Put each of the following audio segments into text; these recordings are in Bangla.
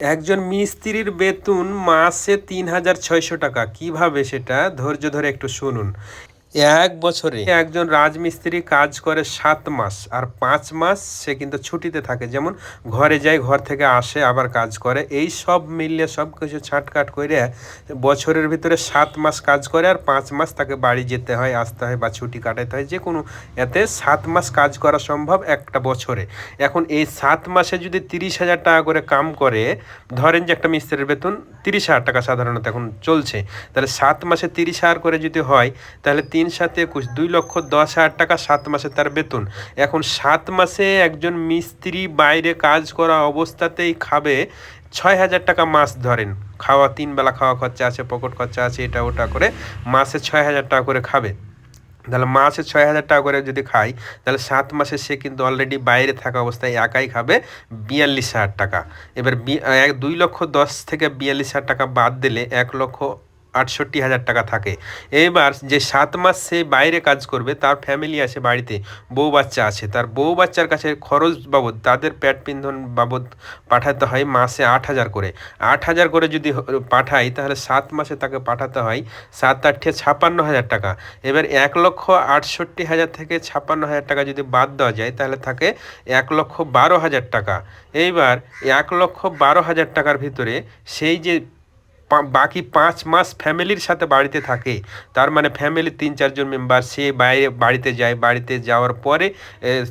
একজন মিস্ত্রির বেতন মাসে তিন হাজার ছয়শো টাকা। কীভাবে সেটা? ধৈর্য ধরে একটু শুনুন। এক বছরে। একজন রাজমিস্ত্রি কাজ করে সাত মাস, আর পাঁচ মাস সে কিন্তু ছুটিতে থাকে। যেমন ঘরে যায় ঘর থেকে আসে, আবার কাজ করে। এই সব মিলিয়ে সব কিছু ছাটকাট করে বছরের ভিতরে সাত মাস কাজ করে, আর পাঁচ মাস তাকে বাড়ি যেতে হয়, আসতে হয় বা ছুটি কাটাতে হয়। যে কোনো এতে সাত মাস কাজ করা সম্ভব একটা বছরে। এখন এই সাত মাসে যদি তিরিশ হাজার টাকা করে কাম করে, ধরেন যে একটা মিস্ত্রির বেতন তিরিশ হাজার টাকা সাধারণত এখন চলছে। তাহলে সাত মাসে তিরিশ হাজার করে যদি হয়, তাহলে তিন সাতে একুশ, দুই লক্ষ দশ হাজার টাকা সাত মাসে তার বেতন। এখন সাত মাসে একজন মিস্ত্রি বাইরে কাজ করা অবস্থাতেই খাবে ছয় হাজার টাকা মাস ধরেন। খাওয়া তিন বেলা খাওয়া খরচা আছে, পকেট খরচা আছে, এটা ওটা করে মাসে ছয় হাজার টাকা করে খাবে। তাহলে মাসে ছয় হাজার টাকা করে যদি খাই তাহলে সাত মাসে সে কিন্তু অলরেডি বাইরে থাকা অবস্থায় একাই খাবে বিয়াল্লিশ হাজার টাকা। এবার এক, দুই লক্ষ দশ থেকে বিয়াল্লিশ হাজার টাকা বাদ দিলে এক লক্ষ আটষট্টি হাজার টাকা থাকে। এবার যে সাত মাস সে বাইরে কাজ করবে, তার ফ্যামিলি আছে বাড়িতে, বউ বাচ্চা আছে। তার বউ বাচ্চার কাছে খরচ বাবদ, তাদের প্যাট পিন্ধন বাবদ পাঠাতে হয় মাসে আট হাজার করে। আট হাজার করে যদি পাঠাই, তাহলে সাত মাসে তাকে পাঠাতে হয় সাত আটে ছাপ্পান্ন হাজার টাকা। এবার এক লক্ষ আটষট্টি হাজার থেকে ছাপান্ন হাজার টাকা যদি বাদ দেওয়া যায়, তাহলে থাকে এক লক্ষ বারো হাজার টাকা। এইবার এক লক্ষ বারো হাজার টাকার ভিতরে সেই যে বাকি পাঁচ মাস ফ্যামিলির সাথে বাড়িতে থাকে। তার মানে ফ্যামিলির তিন চারজন মেম্বার, সে বাইরে বাড়িতে যায়। বাড়িতে যাওয়ার পরে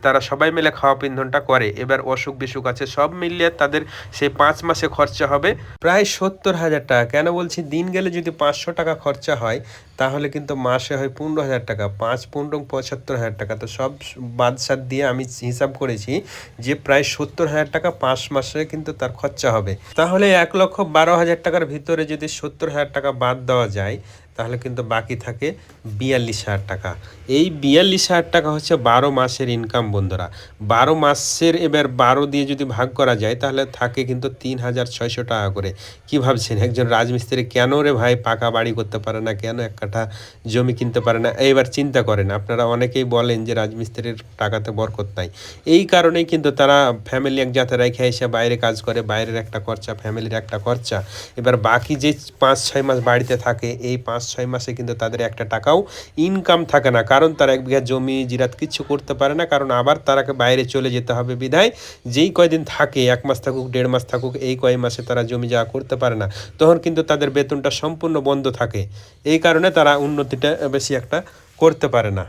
তারা সবাই মিলে খাওয়া পিন্ধনটা করে। এবার অসুখ বিসুখ আছে, সব মিলিয়ে তাদের সেই পাঁচ মাসে খরচা হবে প্রায় সত্তর হাজার টাকা। কেন বলছি দিন গেলে যদি পাঁচশো টাকা খরচা হয়, তাহলে কিন্তু মাসে হয় পনেরো হাজার টাকা। পাঁচ, পনেরো, পঁচাত্তর হাজার টাকা। তো সব বাদশাদ দিয়ে আমি হিসাব করেছি যে প্রায় সত্তর হাজার টাকা পাঁচ মাসে কিন্তু তার খরচা হবে। তাহলে এক লক্ষ বারো হাজার টাকার ভিতরে যদি সত্তর হাজার টাকা বাদ দেওয়া যায় তাহলে কিন্তু বাকি থাকে বিয়াল্লিশ হাজার টাকা। এই বিয়াল্লিশ হাজার টাকা হচ্ছে বারো মাসের ইনকাম বন্ধুরা। বারো মাসের এবার বারো দিয়ে যদি ভাগ করা যায়, তাহলে থাকে কিন্তু তিন হাজার ছয়শো টাকা করে। কি ভাবছেন? একজন রাজমিস্ত্রি কেন রে ভাই পাকা বাড়ি করতে পারে না? কেন এক কাঠা জমি কিনতে পারে না? এইবার চিন্তা করেন। আপনারা অনেকেই বলেন যে রাজমিস্ত্রির টাকাতে বরকত নাই। এই কারণেই কিন্তু তারা ফ্যামিলি এক জাতে রেখে এসে বাইরে কাজ করে, বাইরের একটা খরচা ফ্যামিলির একটা খরচা। এবার বাকি যে পাঁচ ছয় মাস বাড়িতে থাকে, এই পাঁচ ছয় মাসে কিন্তু তাদের একটা টাকাও ইনকাম থাকে না। কারণ তারা এক বিঘা জমি জিরাত কিছু করতে পারে না। কারণ আবার তারাকে বাইরে চলে যেতে হবে বিধায়। যেই কয়দিন থাকে, এক মাস থাকুক, দেড় মাস থাকুক, এই কয় মাসে তারা জমি যাওয়া করতে পারে না। তখন কিন্তু তাদের বেতনটা সম্পূর্ণ বন্ধ থাকে। এই কারণে তারা উন্নতিটা বেশি একটা করতে পারে না।